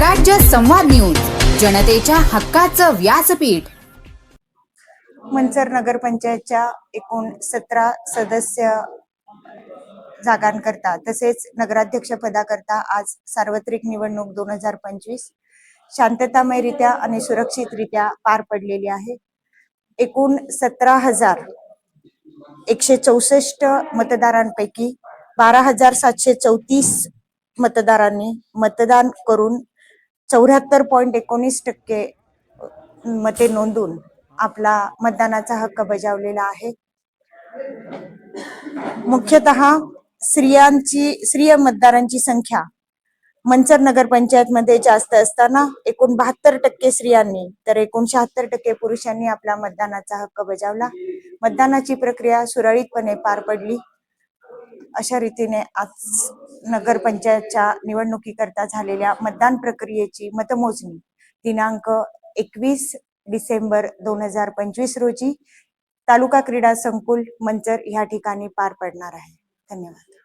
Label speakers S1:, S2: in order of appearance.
S1: स्वराज्य संवाद न्यूज जनतेच्या हक्काचं व्यासपीठ.
S2: मंचर नगरपंचायतच्या एकूण सतरा सदस्य जागांकरता तसेच नगराध्यक्ष पदाकरता आज सार्वत्रिक निवडणूक दोन हजार पंचवीस शांततामयरित्या आणि सुरक्षितरित्या पार पडलेली आहे. एकूण सतरा हजार एकशे चौसष्ट मतदारांपैकी बारा हजार सातशे चौतीस मतदारांनी मतदान करून चौऱ्याहत्तर पॉईंट एकोणीस टक्के मते नोंदून आपला मतदानाचा हक्क बजावलेला आहे. मुख्यतः स्त्रियांची स्त्रिय मतदारांची संख्या मंचर नगरपंचायतमध्ये जास्त असताना एकूण बहात्तर टक्के स्त्रियांनी तर एकूण शहात्तर टक्के पुरुषांनी आपला मतदानाचा हक्क बजावला. मतदानाची प्रक्रिया सुरळीतपणे पार पडली. अशा रीतीने आज नगरपंचायतच्या निवडणुकीकरता झालेल्या मतदान प्रक्रियेची मतमोजणी. दिनांक एकवीस डिसेंबर दोन हजार पंचवीस रोजी तालुका क्रीडा संकुल मंचर या ठिकाणी पार पडणार आहे. धन्यवाद.